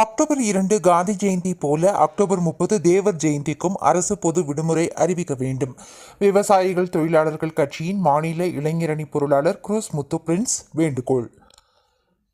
October இரண்டு காந்தி ஜெயந்தி போல October முப்பது தேவர் ஜெயந்திக்கும் அரசு பொது விடுமுறை அறிவிக்க வேண்டும். விவசாயிகள் தொழிலாளர்கள் கட்சியின் மாநில இளைஞரணி பொருளாளர் குரூஸ் முத்து பிரின்ஸ் வேண்டுகோள்.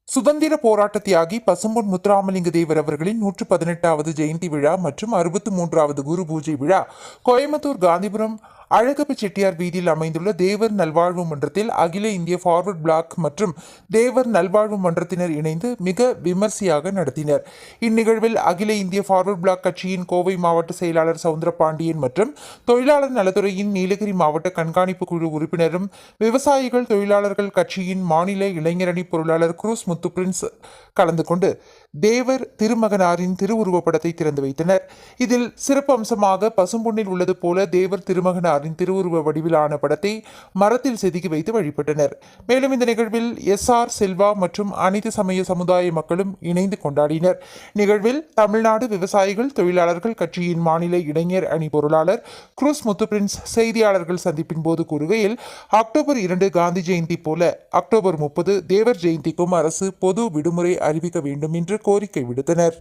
சுதந்திர போராட்ட தியாகி பசும்பொன் முத்துராமலிங்க தேவர் அவர்களின் நூற்று பதினெட்டாவது ஜெயந்தி விழா மற்றும் அறுபத்து மூன்றாவது குரு பூஜை விழா கோயம்புத்தூர் காந்திபுரம் அழகப்ப செட்டியார் வீதியில் அமைந்துள்ள தேவர் நல்வாழ்வு மன்றத்தில் அகில இந்திய ஃபார்வர்ட் பிளாக் மற்றும் தேவர் நல்வாழ்வு மன்றத்தினர் இணைந்து மிக விமர்சையாக நடத்தினர். இந்நிகழ்வில் அகில இந்திய ஃபார்வர்ட் பிளாக் கட்சியின் கோவை மாவட்ட செயலாளர் சவுந்தரபாண்டியன் மற்றும் தொழிலாளர் நலத்துறையின் நீலகிரி மாவட்ட கண்காணிப்பு குழு உறுப்பினரும் விவசாயிகள் தொழிலாளர்கள் கட்சியின் மாநில இளைஞரணி பொருளாளர் குரூஸ் முத்து பிரின்ஸ் கலந்து கொண்டு தேவர் திருமகனாரின் திருவுருவப்படத்தை திறந்து வைத்தனர். இதில் சிறப்பு அம்சமாக பசும்பொன்னில் உள்ளது போல தேவர் திருமகனார் திருமகனாரின் திருவுருவ வடிவிலான படத்தை மரத்தில் செதுக்கி வைத்து வழிபட்டனர். மேலும் இந்த நிகழ்வில் எஸ் ஆர் செல்வா மற்றும் அனைத்து சமய சமுதாய மக்களும் இணைந்து கொண்டாடினர். நிகழ்வில் தமிழ்நாடு விவசாயிகள் தொழிலாளர்கள் கட்சியின் மாநில இளைஞர் அணி பொருளாளர் குரூஸ் முத்து பிரின்ஸ் செய்தியாளர்கள் சந்திப்பின் போது கூறுகையில் அக்டோபர் இரண்டு காந்தி ஜெயந்தி போல அக்டோபர் முப்பது தேவர் ஜெயந்திக்கும் அரசு பொது விடுமுறை அறிவிக்க வேண்டும் என்று கோரிக்கை விடுத்தனர்.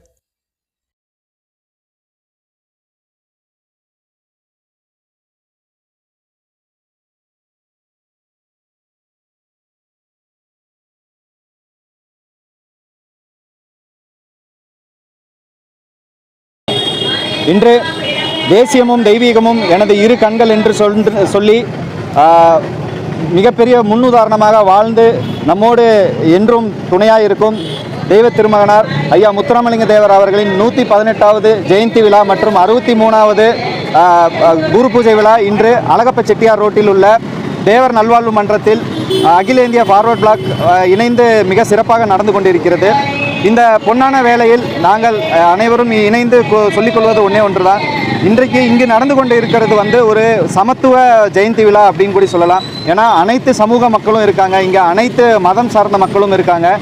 இன்று தேசியமும் தெய்வீகமும் எனது இரு கண்கள் என்று சொல் சொல்லி மிகப்பெரிய முன்னுதாரணமாக வாழ்ந்து நம்மோடு என்றும் துணையாக இருக்கும் தெய்வ திருமகனார் ஐயா முத்துராமலிங்க தேவர் அவர்களின் நூற்றி பதினெட்டாவது ஜெயந்தி விழா மற்றும் அறுபத்தி மூணாவது குரு பூஜை விழா இன்று அழகப்ப செட்டியார் ரோட்டில் உள்ள தேவர் நல்வாழ்வு மன்றத்தில் அகில இந்திய ஃபார்வர்ட் பிளாக் இணைந்து மிக சிறப்பாக நடந்து கொண்டிருக்கிறது. இந்த பொன்னான வேளையில் நாங்கள் அனைவரும் இணைந்து கொ- சொல்லிக்கொள்வது ஒன்றே ஒன்றுதான். இன்றைக்கு இங்கு நடந்து கொண்டு இருக்கிறது வந்து ஒரு சமத்துவ ஜெயந்தி விழா அப்படின்னு கூட சொல்லலாம். ஏன்னா அனைத்து சமூக மக்களும் இருக்காங்க. இங்கே அனைத்து மதம் சார்ந்த மக்களும் இருக்காங்க.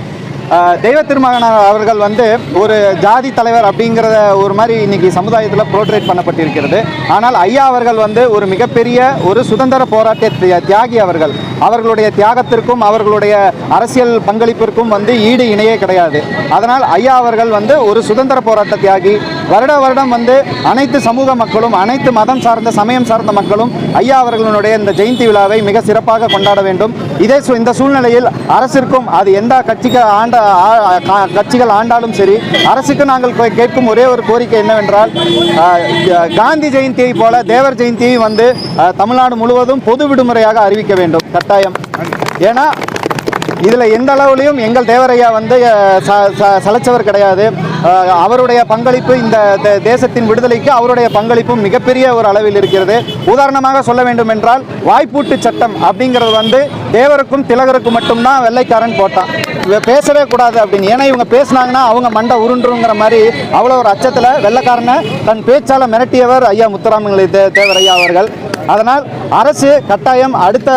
தெய்வ திருமகனார் அவர்கள் வந்து ஒரு ஜாதி தலைவர் அப்படிங்கிறத ஒரு மாதிரி இன்னைக்கு சமுதாயத்தில் ப்ரோட்ரேட் பண்ணப்பட்டிருக்கிறது. ஆனால் ஐயா அவர்கள் வந்து ஒரு மிகப்பெரிய ஒரு சுதந்திர போராட்ட தியாகி அவர்கள். அவர்களுடைய தியாகத்திற்கும் அவர்களுடைய அரசியல் பங்களிப்பிற்கும் வந்து ஈடு இணையே கிடையாது. அதனால் ஐயா அவர்கள் வந்து ஒரு சுதந்திர போராட்ட தியாகி. வருட வருடம் வந்து அனைத்து சமூக மக்களும் அனைத்து மதம் சார்ந்த சமயம் சார்ந்த மக்களும் ஐயா அவர்களுடைய இந்த ஜெயந்தி விழாவை மிக சிறப்பாக கொண்டாட வேண்டும். இதே இந்த சூழ்நிலையில் அரசிற்கும் அது எந்த கட்சிக்கு ஆண்ட கட்சிகள் ஆண்டாலும் சரி அரசுக்கு நாங்கள் கேட்கும் ஒரே ஒரு கோரிக்கை என்னவென்றால் காந்தி ஜெயந்தியை போல தேவர் ஜெயந்தியை வந்து தமிழ்நாடு முழுவதும் பொது விடுமுறையாக அறிவிக்க வேண்டும். கட்டாயம். ஏன்னா இதில் எந்த அளவுலையும் எங்கள் தேவரையா வந்து ச- ச- சலைச்சவர் கிடையாது. அவருடைய பங்களிப்பு இந்த தேசத்தின் விடுதலைக்கு அவருடைய பங்களிப்பும் மிகப்பெரிய ஒரு அளவில் இருக்கிறது. உதாரணமாக சொல்ல வேண்டும் என்றால் வாய்ப்பூட்டு சட்டம் அப்படிங்கிறது வந்து தேவருக்கும் திலகருக்கும் மட்டும்தான் வெள்ளைக்காரன் போட்டான். பேசவே கூடாது அப்படின்னு. ஏன்னா இவங்க பேசினாங்கன்னா அவங்க மண்டை உருண்டுங்கிற மாதிரி அவ்வளோ ஒரு அச்சத்தில் வெள்ளைக்காரனை தன் பேச்சால் மிரட்டியவர் ஐயா முத்துராமங்களை தே தேவர் ஐயா அவர்கள். அதனால் அரசு கட்டாயம் அடுத்த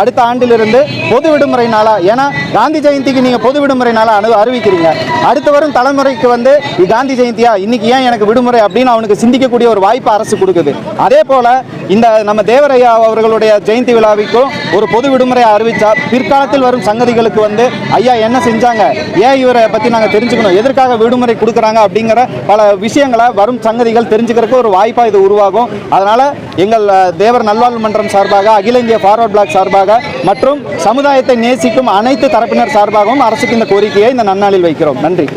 அடுத்த ஆண்டிலிருந்து பொது விடுமுறை நாளாக ஏன்னா காந்தி ஜெயந்திக்கு நீங்கள் பொது விடுமுறை நாளா அனு அறிவிக்கிறீங்க. அடுத்து வரும் தலைமுறைக்கு வந்து காந்தி ஜெயந்தியா? இன்னைக்கு ஏன் எனக்கு விடுமுறை அப்படின்னு அவனுக்கு சிந்திக்கக்கூடிய ஒரு வாய்ப்பு அரசு கொடுக்குது. அதே போல இந்த நம்ம தேவரையா அவர்களுடைய ஜெயந்தி விழாவிற்கும் ஒரு பொது விடுமுறையை அறிவித்தா பிற்காலத்தில் வரும் சங்கதிகளுக்கு வந்து ஐயா என்ன செஞ்சாங்க? ஏன் இவரை பற்றி நாங்கள் தெரிஞ்சுக்கணும்? எதற்காக விடுமுறை கொடுக்குறாங்க? அப்படிங்கிற பல விஷயங்களை வரும் சங்கதிகள் தெரிஞ்சுக்கிறதுக்கு ஒரு வாய்ப்பாக இது உருவாகும். அதனால் எங்கள் தேவர் நல்வாழ்வு மன்றம் சார்பாக அகில இந்திய ஃபார்வர்ட் பிளாக் சார்பாக மற்றும் சமுதாயத்தை நேசிக்கும் அனைத்து தரப்பினர் சார்பாகவும் அரசுக்கு இந்த கோரிக்கையை இந்த நன்னாளில் வைக்கிறோம். நன்றி.